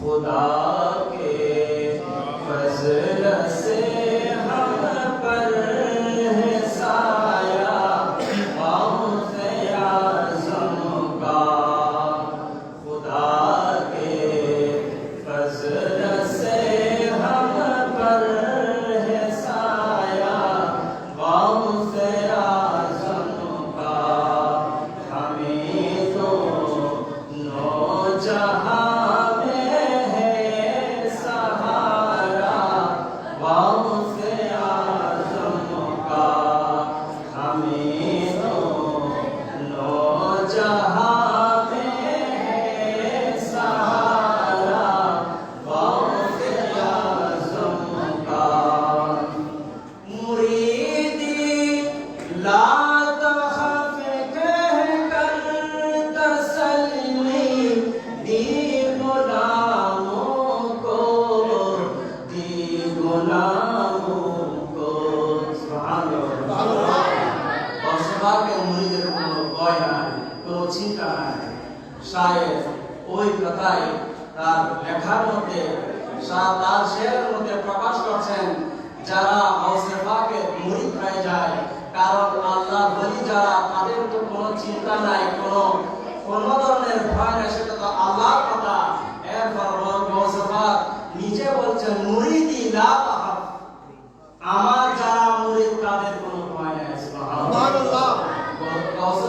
خدا کے فضل سے ہم پر ওই কথাই তার লেখার মধ্যে তার শেয়ারের মধ্যে প্রকাশ করছেন, যারা অসেফাকে মুড়িদ হয়ে যায়। কারণ আল্লাহ বলি যারা, তাদের তো কোনো চিন্তা নাই, কোনো, কোন ধরনের ভয় নাই, সেটা তো আল্লাহর কথা। এরপর অসেফা নিজে বলছেন লা তাহাফ আমার যারা মুরিদ তাদের কোনো ভয় নাই, সুবহানাল্লাহ। গৌসে